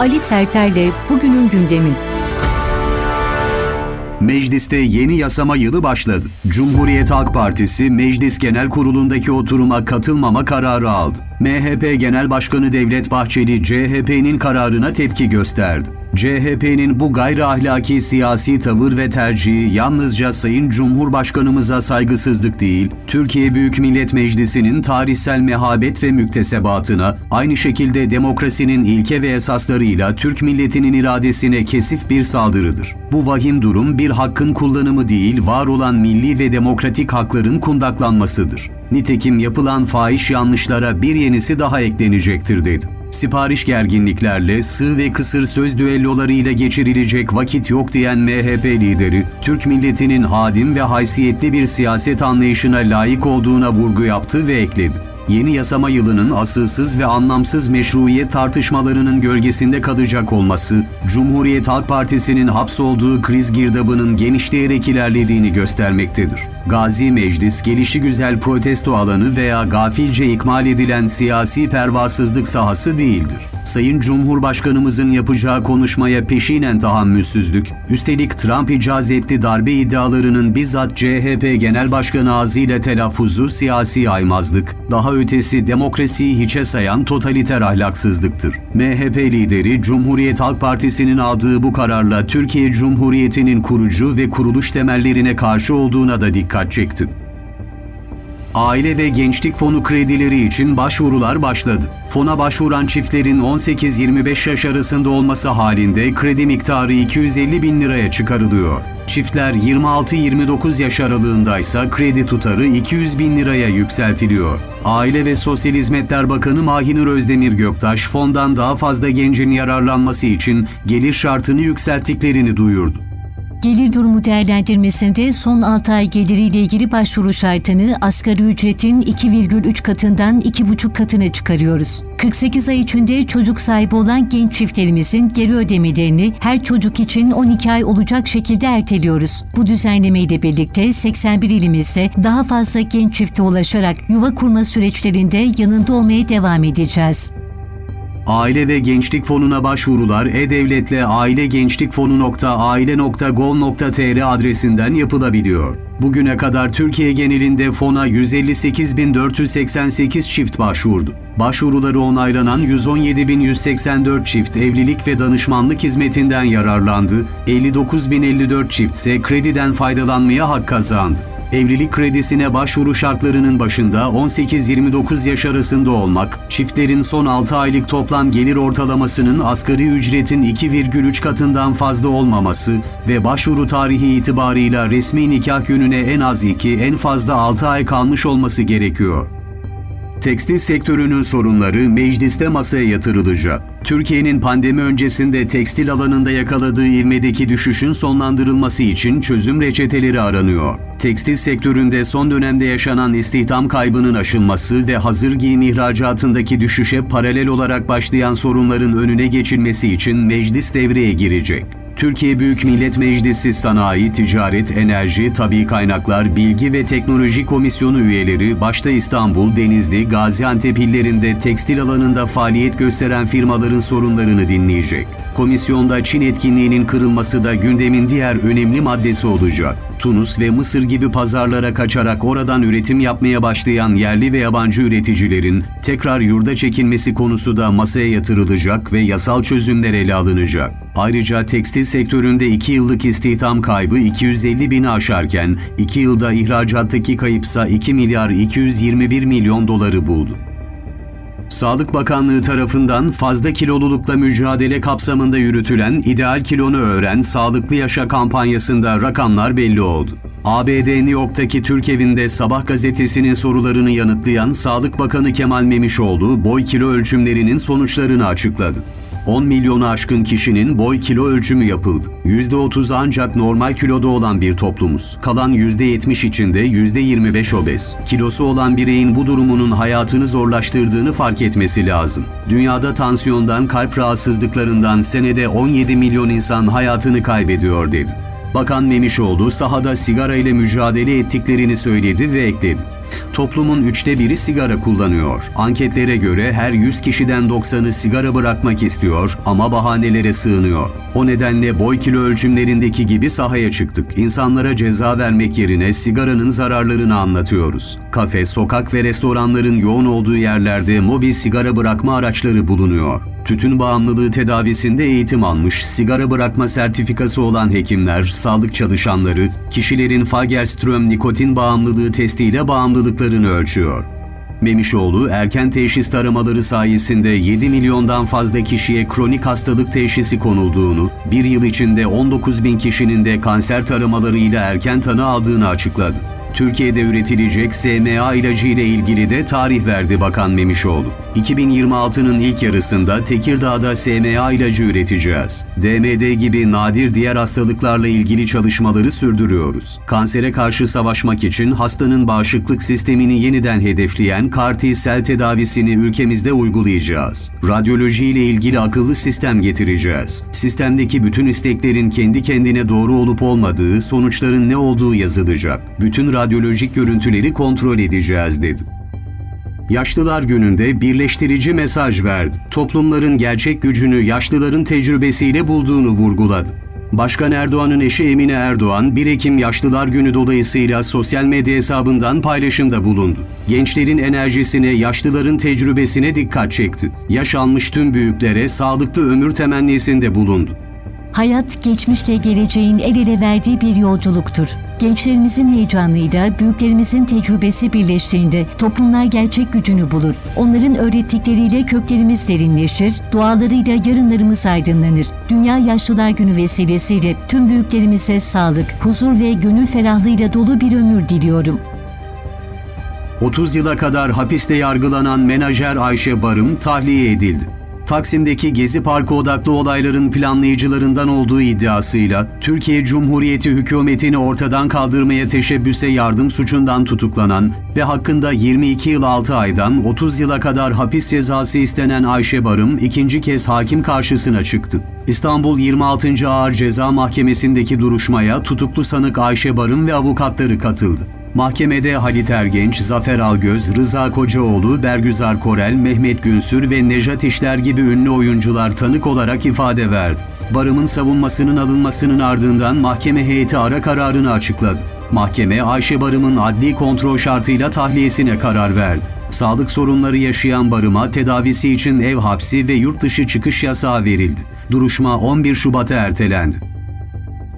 Ali Serter'le bugünün gündemi. Mecliste yeni yasama yılı başladı. Cumhuriyet Halk Partisi Meclis Genel Kurulu'ndaki oturuma katılmama kararı aldı. MHP Genel Başkanı Devlet Bahçeli CHP'nin kararına tepki gösterdi. CHP'nin bu gayri ahlaki siyasi tavır ve tercihi yalnızca Sayın Cumhurbaşkanımıza saygısızlık değil, Türkiye Büyük Millet Meclisi'nin tarihsel mehabet ve müktesebatına, aynı şekilde demokrasinin ilke ve esaslarıyla Türk milletinin iradesine kesif bir saldırıdır. Bu vahim durum bir hakkın kullanımı değil, var olan milli ve demokratik hakların kundaklanmasıdır. Nitekim yapılan fahiş yanlışlara bir yenisi daha eklenecektir dedi. Sipariş gerginliklerle, sığ ve kısır söz düellolarıyla geçirilecek vakit yok diyen MHP lideri, Türk milletinin hadim ve haysiyetli bir siyaset anlayışına layık olduğuna vurgu yaptı ve ekledi. Yeni yasama yılının asılsız ve anlamsız meşruiyet tartışmalarının gölgesinde kalacak olması, Cumhuriyet Halk Partisi'nin hapsolduğu kriz girdabının genişleyerek ilerlediğini göstermektedir. Gazi Meclis, gelişigüzel protesto alanı veya gafilce ikmal edilen siyasi pervasızlık sahası değildir. Sayın Cumhurbaşkanımızın yapacağı konuşmaya peşinen tahammülsüzlük, üstelik Trump icazetli darbe iddialarının bizzat CHP Genel Başkanı ağzıyla telaffuzu siyasi aymazlık, daha ötesi demokrasiyi hiçe sayan totaliter ahlaksızlıktır. MHP lideri Cumhuriyet Halk Partisi'nin aldığı bu kararla Türkiye Cumhuriyeti'nin kurucu ve kuruluş temellerine karşı olduğuna da dikkat çekti. Aile ve Gençlik Fonu kredileri için başvurular başladı. Fona başvuran çiftlerin 18-25 yaş arasında olması halinde kredi miktarı 250 bin liraya çıkarılıyor. Çiftler 26-29 yaş aralığındaysa kredi tutarı 200 bin liraya yükseltiliyor. Aile ve Sosyal Hizmetler Bakanı Mahinur Özdemir Göktaş, fondan daha fazla gencin yararlanması için gelir şartını yükselttiklerini duyurdu. Gelir durumu değerlendirmesinde son 6 ay geliriyle ilgili başvuru şartını asgari ücretin 2,3 katından 2,5 katına çıkarıyoruz. 48 ay içinde çocuk sahibi olan genç çiftlerimizin geri ödemelerini her çocuk için 12 ay olacak şekilde erteliyoruz. Bu düzenlemeyle birlikte 81 ilimizde daha fazla genç çifte ulaşarak yuva kurma süreçlerinde yanında olmaya devam edeceğiz. Aile ve Gençlik Fonu'na başvurular e-devletle ailegençlikfonu.aile.gov.tr adresinden yapılabiliyor. Bugüne kadar Türkiye genelinde fona 158.488 çift başvurdu. Başvuruları onaylanan 117.184 çift evlilik ve danışmanlık hizmetinden yararlandı, 59.054 çift ise krediden faydalanmaya hak kazandı. Evlilik kredisine başvuru şartlarının başında 18-29 yaş arasında olmak, çiftlerin son 6 aylık toplam gelir ortalamasının asgari ücretin 2,3 katından fazla olmaması ve başvuru tarihi itibarıyla resmi nikah gününe en az 2, en fazla 6 ay kalmış olması gerekiyor. Tekstil sektörünün sorunları mecliste masaya yatırılacak. Türkiye'nin pandemi öncesinde tekstil alanında yakaladığı ivmedeki düşüşün sonlandırılması için çözüm reçeteleri aranıyor. Tekstil sektöründe son dönemde yaşanan istihdam kaybının aşılması ve hazır giyim ihracatındaki düşüşe paralel olarak başlayan sorunların önüne geçilmesi için meclis devreye girecek. Türkiye Büyük Millet Meclisi Sanayi, Ticaret, Enerji, Tabi Kaynaklar, Bilgi ve Teknoloji Komisyonu üyeleri başta İstanbul, Denizli, Gaziantep illerinde tekstil alanında faaliyet gösteren firmaların sorunlarını dinleyecek. Komisyonda Çin etkinliğinin kırılması da gündemin diğer önemli maddesi olacak. Tunus ve Mısır gibi pazarlara kaçarak oradan üretim yapmaya başlayan yerli ve yabancı üreticilerin tekrar yurda çekilmesi konusu da masaya yatırılacak ve yasal çözümler ele alınacak. Ayrıca tekstil sektöründe 2 yıllık istihdam kaybı 250 bini aşarken 2 yılda ihracattaki kayıpsa 2 milyar 221 milyon doları buldu. Sağlık Bakanlığı tarafından fazla kilolulukla mücadele kapsamında yürütülen İdeal Kilonu Öğren Sağlıklı Yaşa kampanyasında rakamlar belli oldu. ABD New York'taki Türk evinde Sabah gazetesinin sorularını yanıtlayan Sağlık Bakanı Kemal Memişoğlu boy kilo ölçümlerinin sonuçlarını açıkladı. 10 milyonu aşkın kişinin boy kilo ölçümü yapıldı. %30 ancak normal kiloda olan bir toplumuz. Kalan %70 içinde %25 obez. Kilosu olan bireyin bu durumunun hayatını zorlaştırdığını fark etmesi lazım. Dünyada tansiyondan, kalp rahatsızlıklarından senede 17 milyon insan hayatını kaybediyor dedi. Bakan Memişoğlu sahada sigara ile mücadele ettiklerini söyledi ve ekledi. Toplumun üçte biri sigara kullanıyor. Anketlere göre her 100 kişiden 90'ı sigara bırakmak istiyor ama bahanelere sığınıyor. O nedenle boy kilo ölçümlerindeki gibi sahaya çıktık. İnsanlara ceza vermek yerine sigaranın zararlarını anlatıyoruz. Kafe, sokak ve restoranların yoğun olduğu yerlerde mobil sigara bırakma araçları bulunuyor. Tütün bağımlılığı tedavisinde eğitim almış, sigara bırakma sertifikası olan hekimler, sağlık çalışanları, kişilerin Fagerström nikotin bağımlılığı testiyle bağımlılıklarını ölçüyor. Memişoğlu erken teşhis taramaları sayesinde 7 milyondan fazla kişiye kronik hastalık teşhisi konulduğunu, bir yıl içinde 19 bin kişinin de kanser taramalarıyla erken tanı aldığını açıkladı. Türkiye'de üretilecek SMA ilacı ile ilgili de tarih verdi Bakan Memişoğlu. 2026'nın ilk yarısında Tekirdağ'da SMA ilacı üreteceğiz. DMD gibi nadir diğer hastalıklarla ilgili çalışmaları sürdürüyoruz. Kansere karşı savaşmak için hastanın bağışıklık sistemini yeniden hedefleyen CAR-T sel tedavisini ülkemizde uygulayacağız. Radyoloji ile ilgili akıllı sistem getireceğiz. Sistemdeki bütün isteklerin kendi kendine doğru olup olmadığı, sonuçların ne olduğu yazılacak. Bütün radyolojik görüntüleri kontrol edeceğiz dedi. Yaşlılar Günü'nde birleştirici mesaj verdi. Toplumların gerçek gücünü yaşlıların tecrübesiyle bulduğunu vurguladı. Başkan Erdoğan'ın eşi Emine Erdoğan, 1 Ekim Yaşlılar Günü dolayısıyla sosyal medya hesabından paylaşımda bulundu. Gençlerin enerjisine, yaşlıların tecrübesine dikkat çekti. Yaş almış tüm büyüklere sağlıklı ömür temennisinde bulundu. Hayat, geçmişle geleceğin el ele verdiği bir yolculuktur. Gençlerimizin heyecanıyla büyüklerimizin tecrübesi birleştiğinde toplumlar gerçek gücünü bulur. Onların öğrettikleriyle köklerimiz derinleşir, dualarıyla yarınlarımız aydınlanır. Dünya Yaşlılar Günü vesilesiyle tüm büyüklerimize sağlık, huzur ve gönül ferahlığıyla dolu bir ömür diliyorum. 30 yıla kadar hapiste yargılanan menajer Ayşe Barım tahliye edildi. Taksim'deki Gezi Parkı odaklı olayların planlayıcılarından olduğu iddiasıyla Türkiye Cumhuriyeti hükümetini ortadan kaldırmaya teşebbüse yardım suçundan tutuklanan ve hakkında 22 yıl 6 aydan 30 yıla kadar hapis cezası istenen Ayşe Barım ikinci kez hakim karşısına çıktı. İstanbul 26. Ağır Ceza Mahkemesi'ndeki duruşmaya tutuklu sanık Ayşe Barım ve avukatları katıldı. Mahkemede Halit Ergenç, Zafer Algöz, Rıza Kocaoğlu, Bergüzar Korel, Mehmet Günsür ve Nejat İşler gibi ünlü oyuncular tanık olarak ifade verdi. Barım'ın savunmasının alınmasının ardından mahkeme heyeti ara kararını açıkladı. Mahkeme Ayşe Barım'ın adli kontrol şartıyla tahliyesine karar verdi. Sağlık sorunları yaşayan Barım'a tedavisi için ev hapsi ve yurt dışı çıkış yasağı verildi. Duruşma 11 Şubat'a ertelendi.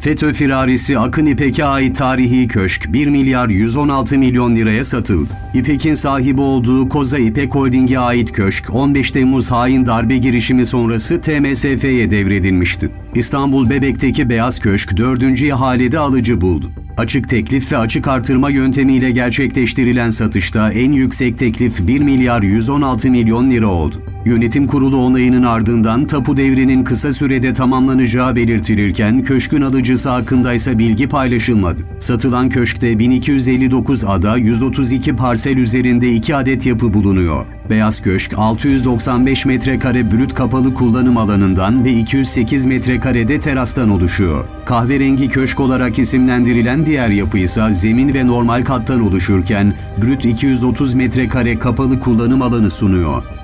FETÖ firarisi Akın İpek'e ait tarihi köşk 1 milyar 116 milyon liraya satıldı. İpek'in sahibi olduğu Koza İpek Holding'e ait köşk 15 Temmuz hain darbe girişimi sonrası TMSF'ye devredilmişti. İstanbul Bebek'teki Beyaz Köşk 4. ihalede alıcı buldu. Açık teklif ve açık artırma yöntemiyle gerçekleştirilen satışta en yüksek teklif 1 milyar 116 milyon lira oldu. Yönetim kurulu onayının ardından tapu devrinin kısa sürede tamamlanacağı belirtilirken köşkün alıcısı hakkında ise bilgi paylaşılmadı. Satılan köşkte 1259 ada 132 parsel üzerinde 2 adet yapı bulunuyor. Beyaz Köşk 695 metrekare brüt kapalı kullanım alanından ve 208 metrekarede terastan oluşuyor. Kahverengi köşk olarak isimlendirilen diğer yapı ise zemin ve normal kattan oluşurken brüt 230 metrekare kapalı kullanım alanı sunuyor.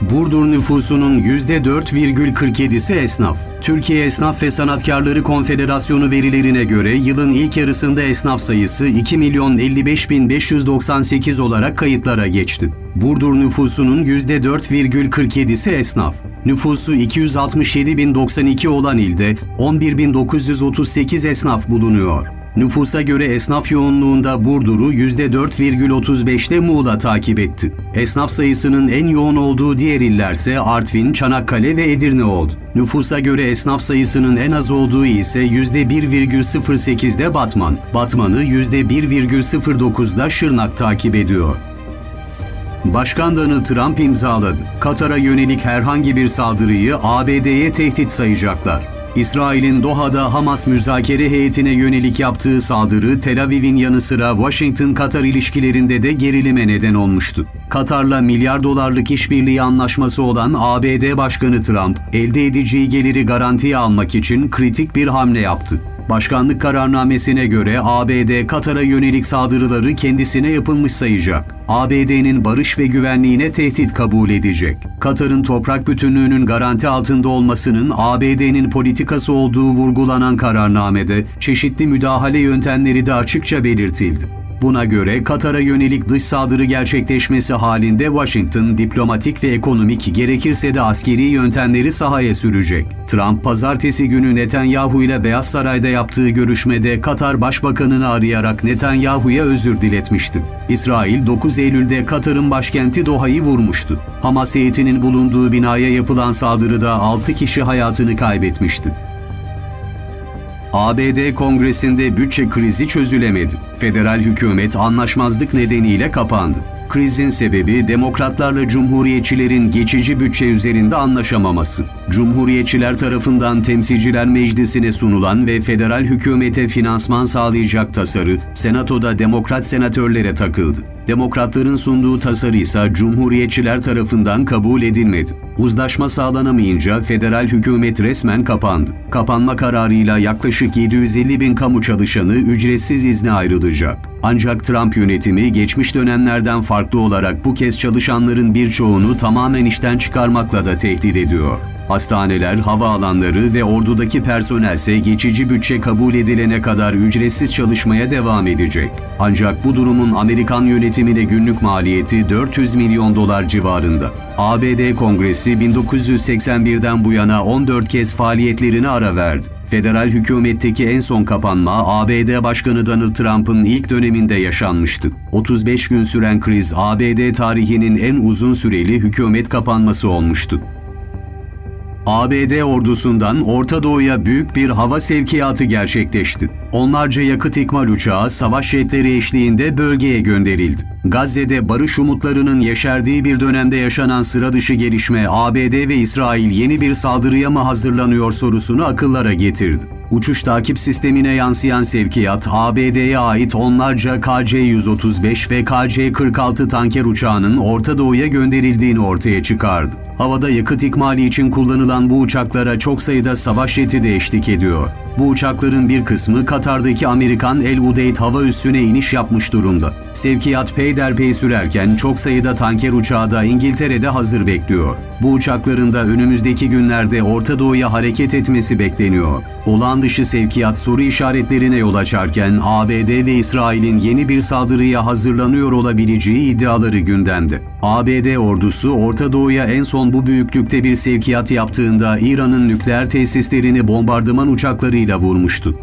Burdur nüfusunun %4,47'si esnaf. Türkiye Esnaf ve Sanatkarları Konfederasyonu verilerine göre yılın ilk yarısında esnaf sayısı 2 milyon 55 bin 598 olarak kayıtlara geçti. Burdur nüfusunun %4,47'si esnaf. Nüfusu 267.092 olan ilde 11.938 esnaf bulunuyor. Nüfusa göre esnaf yoğunluğunda Burdur'u %4,35'te Muğla takip etti. Esnaf sayısının en yoğun olduğu diğer illerse Artvin, Çanakkale ve Edirne oldu. Nüfusa göre esnaf sayısının en az olduğu ise %1,08'de Batman. Batman'ı %1,09'da Şırnak takip ediyor. Başkan Donald Trump imzaladı. Katar'a yönelik herhangi bir saldırıyı ABD'ye tehdit sayacaklar. İsrail'in Doha'da Hamas müzakere heyetine yönelik yaptığı saldırı Tel Aviv'in yanı sıra Washington-Katar ilişkilerinde de gerilime neden olmuştu. Katar'la milyar dolarlık işbirliği anlaşması olan ABD Başkanı Trump, elde edeceği geliri garantiye almak için kritik bir hamle yaptı. Başkanlık kararnamesine göre ABD Katar'a yönelik saldırıları kendisine yapılmış sayacak. ABD'nin barış ve güvenliğine tehdit kabul edecek. Katar'ın toprak bütünlüğünün garanti altında olmasının ABD'nin politikası olduğu vurgulanan kararnamede çeşitli müdahale yöntemleri de açıkça belirtildi. Buna göre Katar'a yönelik dış saldırı gerçekleşmesi halinde Washington diplomatik ve ekonomik gerekirse de askeri yöntemleri sahaya sürecek. Trump pazartesi günü Netanyahu ile Beyaz Saray'da yaptığı görüşmede Katar Başbakanını arayarak Netanyahu'ya özür diletmişti. İsrail 9 Eylül'de Katar'ın başkenti Doha'yı vurmuştu. Hamas heyetinin bulunduğu binaya yapılan saldırıda 6 kişi hayatını kaybetmişti. ABD Kongresi'nde bütçe krizi çözülemedi. Federal hükümet anlaşmazlık nedeniyle kapandı. Krizin sebebi demokratlarla cumhuriyetçilerin geçici bütçe üzerinde anlaşamaması. Cumhuriyetçiler tarafından Temsilciler Meclisi'ne sunulan ve federal hükümete finansman sağlayacak tasarı Senato'da demokrat senatörlere takıldı. Demokratların sunduğu tasarı ise Cumhuriyetçiler tarafından kabul edilmedi. Uzlaşma sağlanamayınca federal hükümet resmen kapandı. Kapanma kararıyla yaklaşık 750 bin kamu çalışanı ücretsiz izne ayrılacak. Ancak Trump yönetimi geçmiş dönemlerden farklı olarak bu kez çalışanların birçoğunu tamamen işten çıkarmakla da tehdit ediyor. Hastaneler, havaalanları ve ordudaki personelse geçici bütçe kabul edilene kadar ücretsiz çalışmaya devam edecek. Ancak bu durumun Amerikan yönetimine günlük maliyeti 400 milyon dolar civarında. ABD Kongresi 1981'den bu yana 14 kez faaliyetlerine ara verdi. Federal hükümetteki en son kapanma ABD Başkanı Donald Trump'ın ilk döneminde yaşanmıştı. 35 gün süren kriz ABD tarihinin en uzun süreli hükümet kapanması olmuştu. ABD ordusundan Orta Doğu'ya büyük bir hava sevkiyatı gerçekleşti. Onlarca yakıt ikmal uçağı savaş jetleri eşliğinde bölgeye gönderildi. Gazze'de barış umutlarının yeşerdiği bir dönemde yaşanan sıra dışı gelişme ABD ve İsrail yeni bir saldırıya mı hazırlanıyor sorusunu akıllara getirdi. Uçuş takip sistemine yansıyan sevkiyat, ABD'ye ait onlarca KC-135 ve KC-46 tanker uçağının Orta Doğu'ya gönderildiğini ortaya çıkardı. Havada yakıt ikmali için kullanılan bu uçaklara çok sayıda savaş jeti de eşlik ediyor. Bu uçakların bir kısmı Katar'daki Amerikan El Udeyd hava üssüne iniş yapmış durumda. Sevkiyat peyderpey sürerken çok sayıda tanker uçağı da İngiltere'de hazır bekliyor. Bu uçakların da önümüzdeki günlerde Orta Doğu'ya hareket etmesi bekleniyor. Olağan dışı sevkiyat soru işaretlerine yol açarken ABD ve İsrail'in yeni bir saldırıya hazırlanıyor olabileceği iddiaları gündemde. ABD ordusu Orta Doğu'ya en son bu büyüklükte bir sevkiyat yaptığında İran'ın nükleer tesislerini bombardıman uçaklarıyla vurmuştu.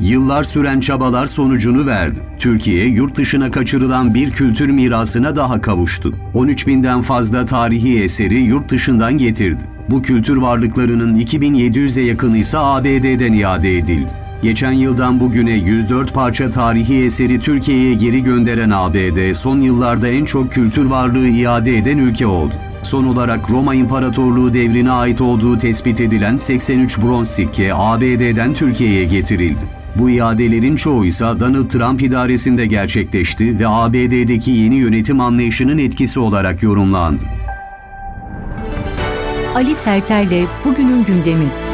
Yıllar süren çabalar sonucunu verdi. Türkiye, yurt dışına kaçırılan bir kültür mirasına daha kavuştu. 13 binden fazla tarihi eseri yurt dışından getirdi. Bu kültür varlıklarının 2700'e yakını ise ABD'den iade edildi. Geçen yıldan bugüne 104 parça tarihi eseri Türkiye'ye geri gönderen ABD, son yıllarda en çok kültür varlığı iade eden ülke oldu. Son olarak Roma İmparatorluğu devrine ait olduğu tespit edilen 83 bronz sikke ABD'den Türkiye'ye getirildi. Bu iadelerin çoğu ise Donald Trump idaresinde gerçekleşti ve ABD'deki yeni yönetim anlayışının etkisi olarak yorumlandı. Ali Serter'le bugünün gündemi.